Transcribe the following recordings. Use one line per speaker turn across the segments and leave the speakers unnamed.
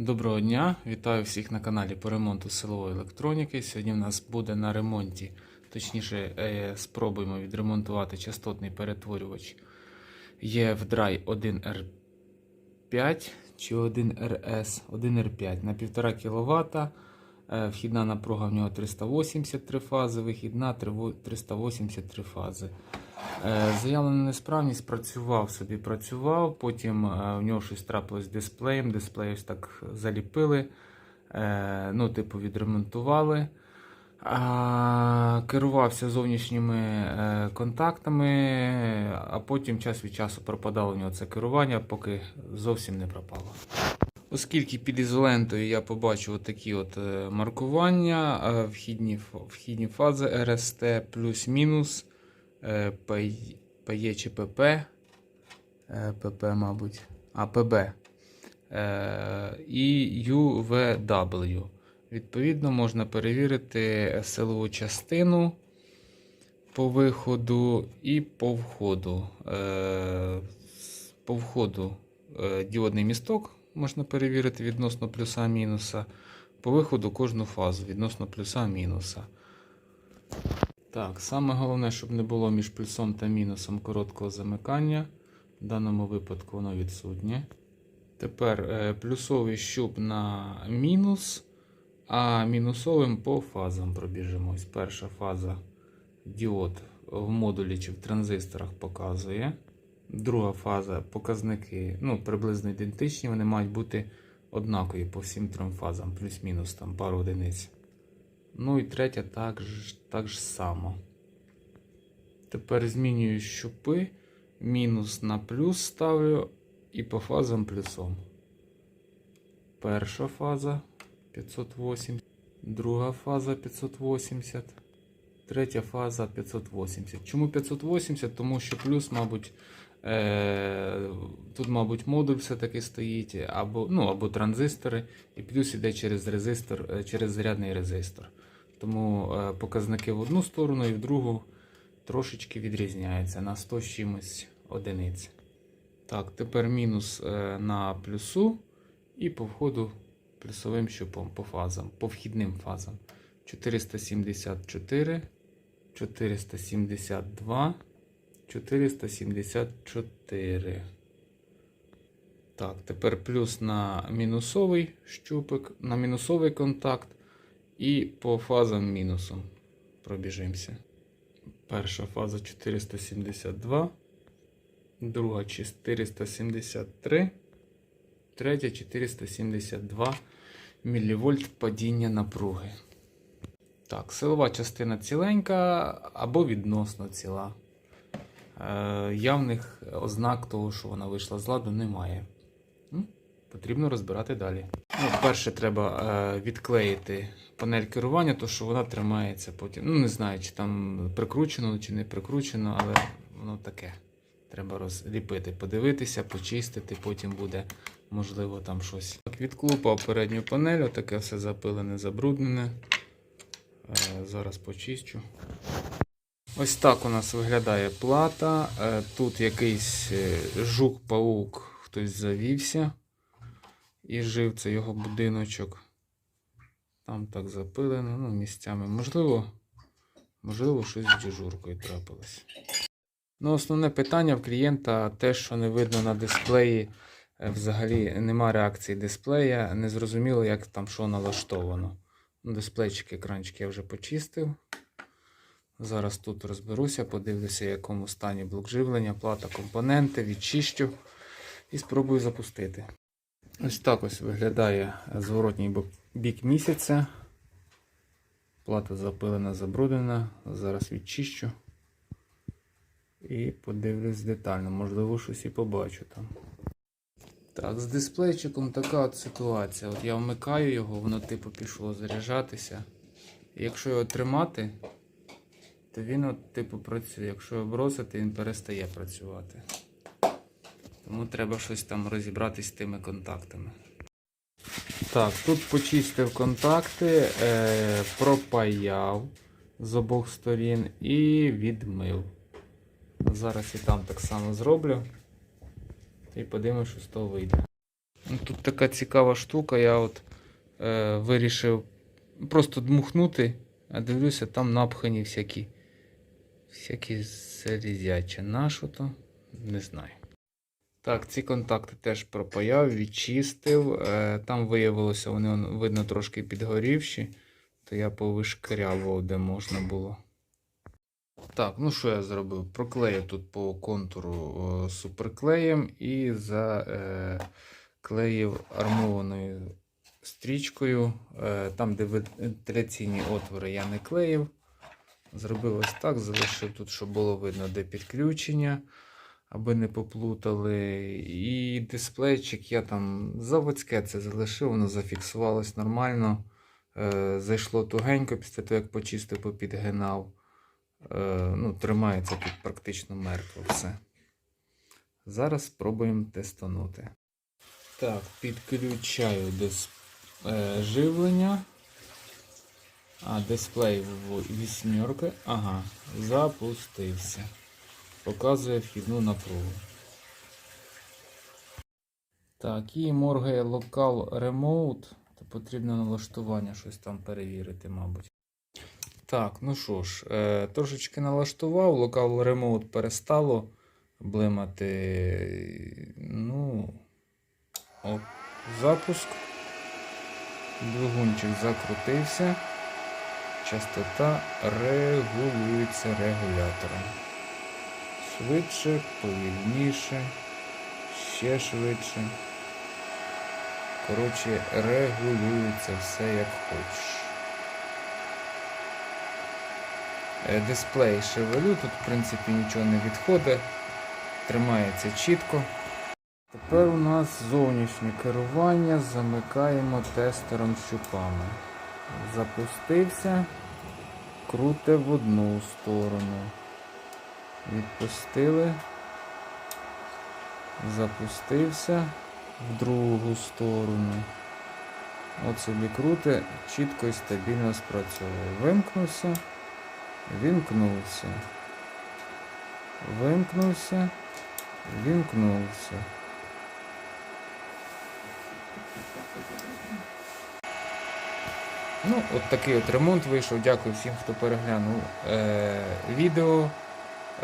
Доброго дня, вітаю всіх на каналі по ремонту силової електроніки. Сьогодні в нас буде на ремонті, точніше, е, спробуємо відремонтувати частотний перетворювач EFDRI 1R5 чи 1RS 1R5 на 1,5 кВт. Е, Вхідна напруга в нього 383 фази, вихідна 383 фази. Е, Заявлена несправність працював собі, працював. Потім е, в нього щось трапилось з дисплеєм. Дисплей ось так заліпили, е, ну, типу, відремонтували. Керувався зовнішніми контактами, а потім час від часу пропадало у нього це керування, поки зовсім не пропало. Оскільки під ізолентою я побачив такі от маркування, вхідні, вхідні фази РСТ плюс-мінус. Е, ПЄ чи ПП. Е, ПП, мабуть. А, ПБ. Е, І UVW. Відповідно, можна перевірити силову частину по виходу і по входу. Е, По входу е, діодний місток можна перевірити відносно плюса-мінуса. По виходу кожну фазу відносно плюса-мінуса. Так, саме головне, щоб не було між плюсом та мінусом короткого замикання. В даному випадку воно відсутнє. Тепер е, плюсовий щуп на мінус, а мінусовим по фазам пробіжимось. Перша фаза діод в модулі чи в транзисторах показує. Друга фаза показники ну, приблизно ідентичні, вони мають бути однакові по всім трьом фазам, плюс-мінус там пару одиниць. Ну і третя так ж, так ж само. Тепер змінюю щупи. Мінус на плюс ставлю і по фазам плюсом. Перша фаза 580, друга фаза 580, третя фаза 580. Чому 580? Тому що плюс, мабуть, е- тут, мабуть, модуль все-таки стоїть, або, ну, або транзистори, і плюс іде через резистор, е, через зарядний резистор. Тому е, показники в одну сторону і в другу трошечки відрізняються на 100 з чимось одиниць. Так, тепер мінус е, на плюсу і по входу плюсовим щупом по фазам, по вхідним фазам. 474, 472, 474. Так, тепер плюс на мінусовий щупик, на мінусовий контакт і по фазам мінусом пробіжимося. Перша фаза 472, друга 473, третя 472 мВ падіння напруги. Так, силова частина ціленька або відносно ціла. Е, явних ознак того, що вона вийшла з ладу, немає. Потрібно розбирати далі. Ну, перше, треба е, відклеїти панель керування, то що вона тримається потім. Ну, не знаю, чи там прикручено, чи не прикручено, але воно таке. Треба розліпити, подивитися, почистити, потім буде, можливо, там щось. Так, відклупав передню панель, отаке все запилене, забруднене. Е, зараз почищу. Ось так у нас виглядає плата. Е, Тут якийсь е, жук-паук, хтось завівся і жив це його будиночок. Там так запилено, ну, місцями. Можливо, можливо, щось з діжуркою трапилось. Ну, основне питання в клієнта те, що не видно на дисплеї. е, Взагалі нема реакції дисплея. Не зрозуміло, як там що налаштовано. Ну, Дисплейчик, екранчик я вже почистив. Зараз тут розберуся, подивлюся, в якому стані блок живлення, плата, компоненти, відчищу і спробую запустити. Ось так ось виглядає зворотній бік місяця. Плата запилена, забруднена. Зараз відчищу. І подивлюсь детально, можливо, щось і побачу там. Так, з дисплейчиком така от ситуація. От я вмикаю його, воно типу пішло заряджатися. Якщо його тримати, то він от типу працює. Якщо його бросити, він перестає працювати. Тому треба щось там розібратись з тими контактами. Так, тут почистив контакти, е, пропаяв з обох сторін і відмив. Зараз і там так само зроблю. І подивимося, що з того вийде. Ну, Тут така цікава штука, я от е, вирішив просто дмухнути, а дивлюся, там напхані всякі, всякі залізячі. На що то? Не знаю. Так, ці контакти теж пропаяв, відчистив. Е, там виявилося, вони видно трошки підгорівші, то я повишкрябував, де можна було. Так, ну що я зробив? Проклеїв тут по контуру суперклеєм і заклеїв армованою стрічкою. Е, Там, де вентиляційні отвори, я не клеїв. Зробив ось так, залишив тут, щоб було видно, де підключення, аби не поплутали. І дисплейчик я там заводське це залишив, воно зафіксувалось нормально. Е, Зайшло тугенько після того, як почистив, попідгинав. Е, ну, тримається тут практично мертво все. Зараз спробуємо тестанути. Так, підключаю дис... е, живлення. А, дисплей в вісьмерки. Ага, запустився. Показує вхідну напругу. Так, і моргає Local Remote. То потрібно налаштування щось там перевірити, мабуть. Так, ну що ж, е, трошечки налаштував, Local Remote перестало блимати. Ну, оп, запуск. Двигунчик закрутився. Частота регулюється регулятором. Швидше, повільніше, ще швидше. Коротше, регулюється все як хочеш. Е, Дисплей шевелю, тут в принципі нічого не відходить, тримається чітко. Тепер у нас зовнішнє керування, замикаємо тестером щупами. Запустився, круте в одну сторону. Відпустили, запустився в другу сторону. От собі круте, чітко і стабільно спрацьовує. Вимкнувся. Вімкнувся. Вимкнувся. Вімкнувся. Ну, от такий от ремонт вийшов. Дякую всім, хто переглянув е- відео.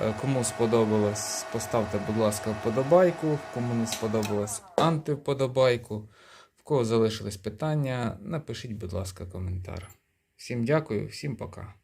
Е, Кому сподобалось, поставте, будь ласка, вподобайку. Кому не сподобалось, антивподобайку. В кого залишились питання, напишіть, будь ласка, коментар. Всім дякую, всім пока.